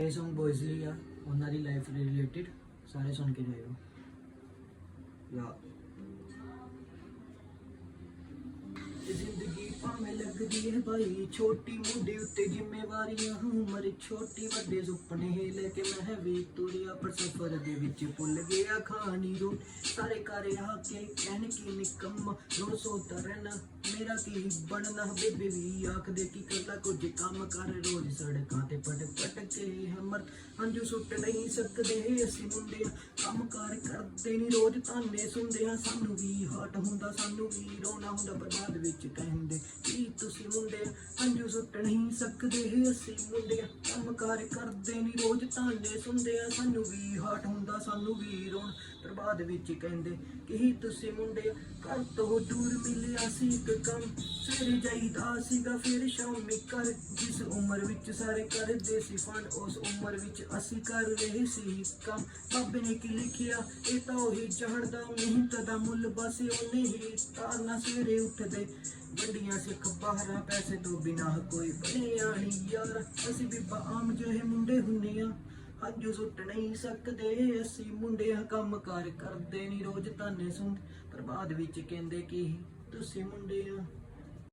ਇਹ Song boys ਲਈ ਆ, ਉਹਨਾਂ ਦੀ ਲਾਈਫ ਰਿਲੇਟਡ ਸਾਰੇ ਸੁਣ ਕੇ ਜਾਇਓ। ਯਾ ਜ਼ਿੰਦਗੀ ਭਾਵੇਂ ਲੱਗਦੀ ਹੈ ਭਾਈ, ਛੋਟੀ ਮੁੰਡੇ ਉੱਤੇ ਜ਼ਿੰਮੇਵਾਰੀਆਂ, ਉਮਰ ਛੋਟੀ, ਵੱਡੇ ਸੁਪਨੇ ਲੈ ਕੇ ਮੈਂ ਵੀ ਤੁਰਿਆ, ਪਰ ਸਫਰ ਦੇ ਵਿੱਚ ਭੁੱਲ ਗਿਆ ਖਾਣੀ ਰੋ ਸਾਰੇ ਘਰ ਆ ਕੇ ਕਹਿਣ ਕੀ ਨਿਕੰਮ ਰੋ ਸੋਤਾ ਰਹਿਣਾ, ਮੇਰਾ ਕੀ ਬਣਨਾ? ਬੇਬੇ ਵੀ ਆਖਦੇ ਕੀ ਕਰਦਾ ਕੁਝ ਕੰਮ ਕਰ, ਰੋਜ਼ ਸੜਕਾਂ ਤੇ ਪਟ nomor ਹੰਝੂ ਸੁੱਟ ਨਹੀਂ ਸਕਦੇ, ਅਸੀਂ ਮੁੰਡੇ ਕੰਮ ਕਾਰ ਕਰਦੇ ਨਹੀਂ ਰੋਜ਼ ਤਾਨੇ ਸੁਣਦੇ ਆ, ਸਾਨੂੰ ਵੀ ਹਟ ਹੁੰਦਾ, ਸਾਨੂੰ ਵੀ ਰੋਣਾ ਹੁੰਦਾ, ਪਰ ਵਿੱਚ ਕਹਿੰਦੇ, ਕੀ ਤੁਸੀਂ ਮੁੰਡੇ ਹੰਝੂ ਸੁੱਟ ਨਹੀਂ ਸਕਦੇ, ਅਸੀਂ ਮੁੰਡੇ ਕੰਮ ਕਾਰ ਕਰਦੇ ਨਹੀਂ ਰੋਜ਼ ਤਾਨੇ ਸੁਣਦੇ ਆ, ਸਾਨੂੰ ਵੀ ਹਟ ਹੁੰਦਾ, ਸਾਨੂੰ ਵੀ ਰੋਣ, ਪਰ ਵਿੱਚ ਕਹਿੰਦੇ, ਕੀ ਤੁਸੀਂ ਮੁੰਡੇ ਘਰ ਤੋਂ ਦੂਰ ਮਿਲਿਆ ਸੀ ਇੱਕ ਕੰਮ ਸਵੇਰੇ ਜਾਈਦਾ ਸੀਗਾ, ਫਿਰ ਸ਼ਾਮੀ ਕਰ ਜਿਸ ਉਮਰ ਵਿੱਚ ਸਾਰੇ ਕਰਦੇ ਸੀ, ਫੰਡ ਉਸ ਉਮਰ ਵਿੱਚ ਅਸੀਂ ਕਰ ਰਹੇ ਸੀ ਕੰਮ। ਬਾਬੇ ਨੇ ਕੀ ਲਿਖਿਆ? ਇਹ ਤਾਂ ਉਹੀ ਜਾਣਦਾ ਮਿਹਨਤ ਦਾ ਮੁੱਲ ਬਸ ਉਹਨੇ ਹੀ ਤਾਰਨਾ ਸਵੇਰੇ ਉੱਠਦੇ ਗੱਡੀਆਂ ਸਿੱਖ ਬਾਹਰਾਂ, ਪੈਸੇ ਤੋਂ ਬਿਨਾ ਕੋਈ ਬਣਿਆ ਨਹੀਂ ਯਾਰ। ਅਸੀਂ ਵੀ ਆਮ ਜਿਹੇ ਮੁੰਡੇ ਹੁੰਨੇ ਆ। ਹੰਝੂ ਸੁੱਟ ਨਹੀਂ ਸਕਦੇ। ਅਸੀਂ ਮੁੰਡਿਆਂ ਕੰਮ ਕਾਰ ਕਰਦੇ ਨਹੀਂ ਰੋਜ਼ ਤਾਨੇ ਸੁਣ। ਪਰ ਬਾਅਦ ਵਿੱਚ ਕਹਿੰਦੇ ਕਿ ਤੁਸੀਂ ਮੁੰਡੇ ਆ।